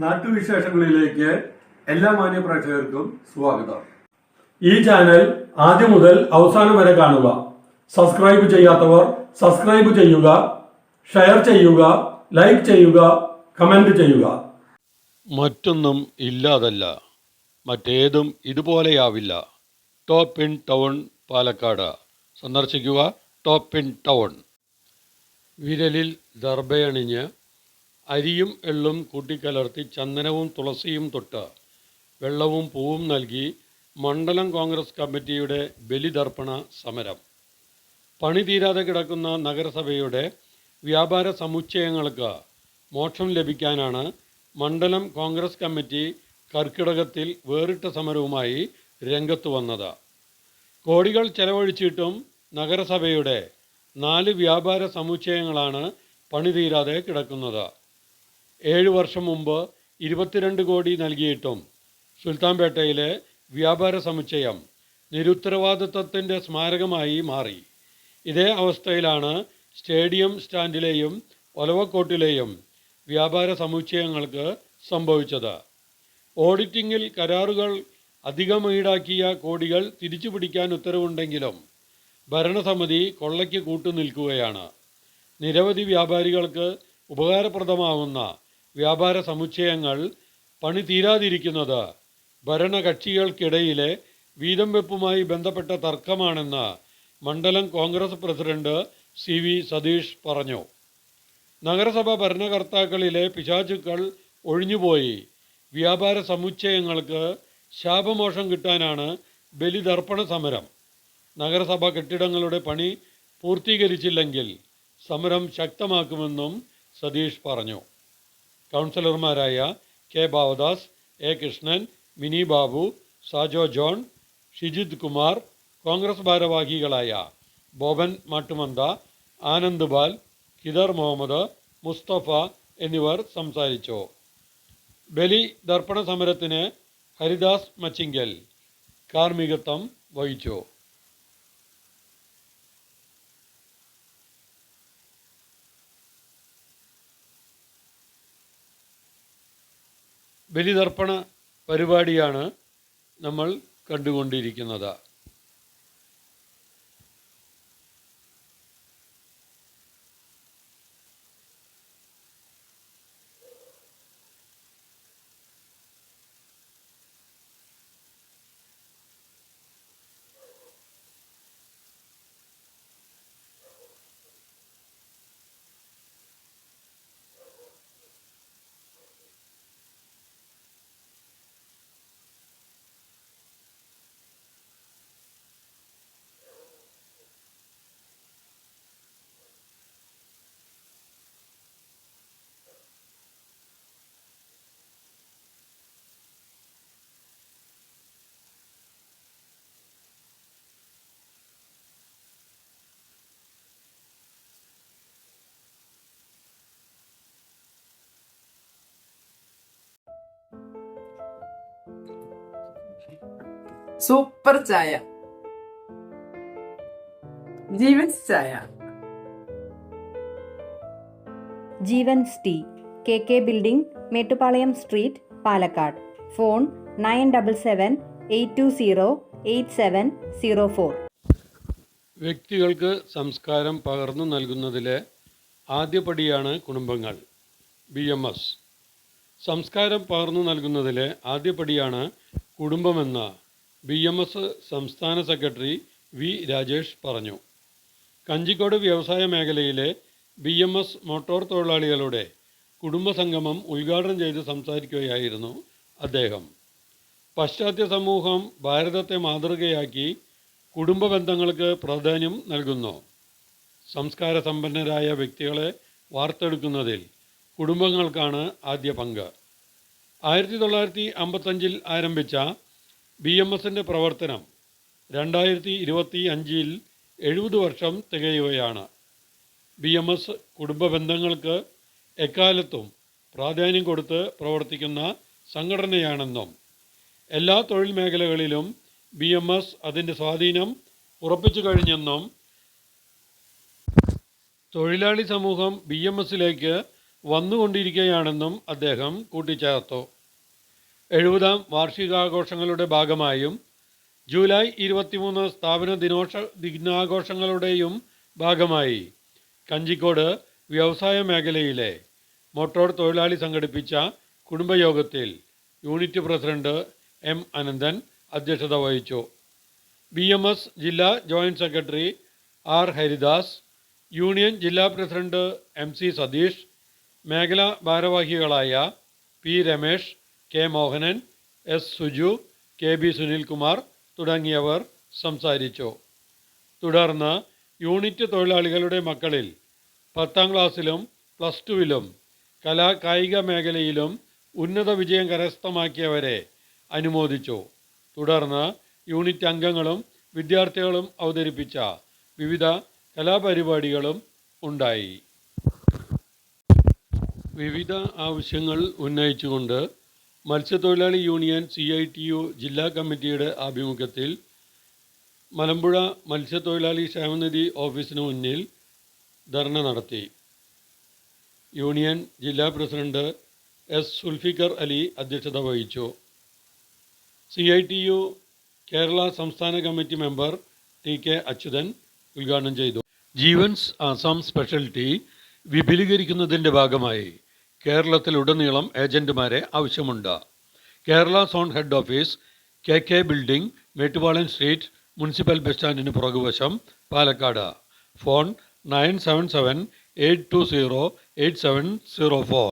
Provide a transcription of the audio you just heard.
നാട്ടുവിശേഷങ്ങളിലേക്ക് എല്ലാ മാന്യ പ്രേക്ഷകർക്കും സ്വാഗതം. ഈ ചാനൽ ആദ്യം മുതൽ അവസാനം വരെ കാണുക. സബ്സ്ക്രൈബ് ചെയ്യാത്തവർ സബ്സ്ക്രൈബ് ചെയ്യുക ഷെയർ ചെയ്യുക ലൈക്ക് ചെയ്യുക കമന്റ് ചെയ്യുക. മറ്റൊന്നും ഇല്ലാതല്ല മറ്റേതും ഇതുപോലെയാവില്ല. Top in town Palakkad. സന്ദർശിക്കുക ടോപ്പ് ഇൻ ടൗൺ. വിരലിൽ ദർഭയണിഞ്ഞ് അരിയും എള്ളും കൂട്ടിക്കലർത്തി ചന്ദനവും തുളസിയും തൊട്ട് വെള്ളവും പൂവും നൽകി മണ്ഡലം കോൺഗ്രസ് കമ്മിറ്റിയുടെ ബലിതർപ്പണ സമരം. പണി തീരാതെ കിടക്കുന്ന നഗരസഭയുടെ വ്യാപാര സമുച്ചയങ്ങൾക്ക് മോക്ഷം ലഭിക്കാനാണ് മണ്ഡലം കോൺഗ്രസ് കമ്മിറ്റി കർക്കിടകത്തിൽ വേറിട്ട സമരവുമായി രംഗത്ത് വന്നത്. കോടികൾ ചെലവഴിച്ചിട്ടും നഗരസഭയുടെ നാല് വ്യാപാര സമുച്ചയങ്ങളാണ് പണി തീരാതെ കിടക്കുന്നത്. ഏഴ് വർഷം മുമ്പ് ഇരുപത്തിരണ്ട് കോടി നൽകിയിട്ടും സുൽത്താൻപേട്ടയിലെ വ്യാപാര സമുച്ചയം നിരുത്തരവാദിത്വത്തിന്റെ സ്മാരകമായി മാറി. ഇതേ അവസ്ഥയിലാണ് സ്റ്റേഡിയം സ്റ്റാൻഡിലെയും ഒലവക്കോട്ടിലെയും വ്യാപാര സമുച്ചയങ്ങൾക്ക് സംഭവിച്ചത്. ഓഡിറ്റിങ്ങിൽ കരാറുകൾ അധികം ഈടാക്കിയ കോടികൾ തിരിച്ചു പിടിക്കാൻ ഉത്തരവുണ്ടെങ്കിലും ഭരണസമിതി കൊള്ളയ്ക്ക് കൂട്ടുനിൽക്കുകയാണ്. നിരവധി വ്യാപാരികൾക്ക് ഉപകാരപ്രദമാവുന്ന വ്യാപാര സമുച്ചയങ്ങൾ പണി തീരാതിരിക്കുന്നത് ഭരണകക്ഷികൾക്കിടയിലെ വീതം വെപ്പുമായി ബന്ധപ്പെട്ട തർക്കമാണെന്ന് മണ്ഡലം Congress president C V Satheesh പറഞ്ഞു. നഗരസഭ ഭരണകർത്താക്കളിലെ പിശാചുക്കൾ ഒഴിഞ്ഞുപോയി. വ്യാപാര സമുച്ചയങ്ങൾക്ക് ശാപമോഷം കിട്ടാനാണ് ബലിതർപ്പണ സമരം. നഗരസഭ കെട്ടിടങ്ങളുടെ പണി പൂർത്തീകരിച്ചില്ലെങ്കിൽ സമരം ശക്തമാക്കുമെന്നും സതീഷ് പറഞ്ഞു. കൗൺസിലർമാരായ K Bhavadas A Krishnan Mini Babu Sajo John Shijith Kumar Congress ഭാരവാഹികളായ ബോബൻ മാട്ടുമന്ത ആനന്ദ് ബാൽ ഖിദർ മുഹമ്മദ് മുസ്തഫ എന്നിവർ സംസാരിച്ചു. ബലി ദർപ്പണ സമരത്തിന് ഹരിദാസ് മച്ചിങ്കൽ കാർമ്മികത്വം വഹിച്ചു. ബലിതർപ്പണ പരിപാടിയാണ് നമ്മൾ കണ്ടുകൊണ്ടിരിക്കുന്നത്. സൂപ്പർ ചായ. ജീവൻസ് ചായ. Jeevans tea. K K building Mettupalayam street Palakkad. Phone nine double seven eight two zero eight seven zero four. വ്യക്തികൾക്ക് സംസ്കാരം പകർന്നു നൽകുന്നതിലെ ആദ്യപടിയാണ് കുടുംബങ്ങൾ. B M S. സംസ്കാരം പകർന്നു നൽകുന്നതിലെ ആദ്യപടിയാണ് കുടുംബമെന്ന് ബി എം എസ് സംസ്ഥാന സെക്രട്ടറി വി രാജേഷ് പറഞ്ഞു. കഞ്ചിക്കോട് വ്യവസായ മേഖലയിലെ ബി എം എസ് മോട്ടോർ തൊഴിലാളികളുടെ കുടുംബസംഗമം ഉദ്ഘാടനം ചെയ്ത് സംസാരിക്കുകയായിരുന്നു അദ്ദേഹം. പാശ്ചാത്യ സമൂഹം ഭാരതത്തെ മാതൃകയാക്കി കുടുംബ ബന്ധങ്ങൾക്ക് പ്രാധാന്യം നൽകുന്നു. സംസ്കാര സമ്പന്നരായ വ്യക്തികളെ വാർത്തെടുക്കുന്നതിൽ കുടുംബങ്ങൾക്കാണ് ആദ്യ പങ്ക്. ആയിരത്തി തൊള്ളായിരത്തി അമ്പത്തഞ്ചിൽ ആരംഭിച്ച ബി എം എസിന്റെ പ്രവർത്തനം രണ്ടായിരത്തി ഇരുപത്തി അഞ്ചിൽ എഴുപത് വർഷം തികയുകയാണ്. ബി എം എസ് കുടുംബ ബന്ധങ്ങൾക്ക് എക്കാലത്തും പ്രാധാന്യം കൊടുത്ത് പ്രവർത്തിക്കുന്ന സംഘടനയാണെന്നും എല്ലാ തൊഴിൽ മേഖലകളിലും ബി എം എസ് അതിന്റെ സ്വാധീനം ഉറപ്പിച്ചു കഴിഞ്ഞെന്നും തൊഴിലാളി സമൂഹം ബി എം എസിലേക്ക് വന്നുകൊണ്ടിരിക്കുകയാണെന്നും അദ്ദേഹം കൂട്ടിച്ചേർത്തു. എഴുപതാം വാർഷികാഘോഷങ്ങളുടെ ഭാഗമായും ജൂലൈ ഇരുപത്തിമൂന്ന് സ്ഥാപന ദിനോഷ ദിനാഘോഷങ്ങളുടെയും ഭാഗമായി കഞ്ചിക്കോട് വ്യവസായ മേഖലയിലെ മോട്ടോർ തൊഴിലാളി സംഘടിപ്പിച്ച കുടുംബയോഗത്തിൽ യൂണിറ്റ് പ്രസിഡന്റ് എം അനന്തൻ അധ്യക്ഷത വഹിച്ചു. ബി എം എസ് ജില്ലാ joint secretary R Haridas union ജില്ലാ പ്രസിഡന്റ് എം സി സതീഷ് മേഖലാ ഭാരവാഹികളായ P Ramesh K Mohanan S Suju K B Sunilkumar തുടങ്ങിയവർ സംസാരിച്ചു. തുടർന്ന് യൂണിറ്റ് തൊഴിലാളികളുടെ മക്കളിൽ പത്താം ക്ലാസ്സിലും പ്ലസ് ടുവിലും കലാ കായിക മേഖലയിലും ഉന്നത വിജയം കരസ്ഥമാക്കിയവരെ അനുമോദിച്ചു. തുടർന്ന് യൂണിറ്റ് അംഗങ്ങളും വിദ്യാർത്ഥികളും അവതരിപ്പിച്ച വിവിധ കലാപരിപാടികളും ഉണ്ടായി. വിവിധ ആവശ്യങ്ങൾ ഉന്നയിച്ചുകൊണ്ട് മത്സ്യത്തൊഴിലാളി union C I T U ജില്ലാ കമ്മിറ്റിയുടെ ആഭിമുഖ്യത്തിൽ മലമ്പുഴ മത്സ്യത്തൊഴിലാളി ക്ഷേമനിധി ഓഫീസിന് മുന്നിൽ ധർണ നടത്തി. യൂണിയൻ ജില്ലാ പ്രസിഡന്റ് എസ് സുൽഫിക്കർ അലി അധ്യക്ഷത വഹിച്ചു. C I T U Kerala സംസ്ഥാന committee member T K Achuthan ഉദ്ഘാടനം ചെയ്തു. ജീവൻസ് ആസാം സ്പെഷ്യലിറ്റി വിപുലീകരിക്കുന്നതിന്റെ ഭാഗമായി കേരളത്തിലുടനീളം ഏജന്റുമാരെ ആവശ്യമുണ്ട്. Kerala zone head office K K building Mettupalayam street municipal bus സ്റ്റാൻഡിന് പുറകുവശം Palakkad. Phone nine seven seven eight two zero eight seven zero four.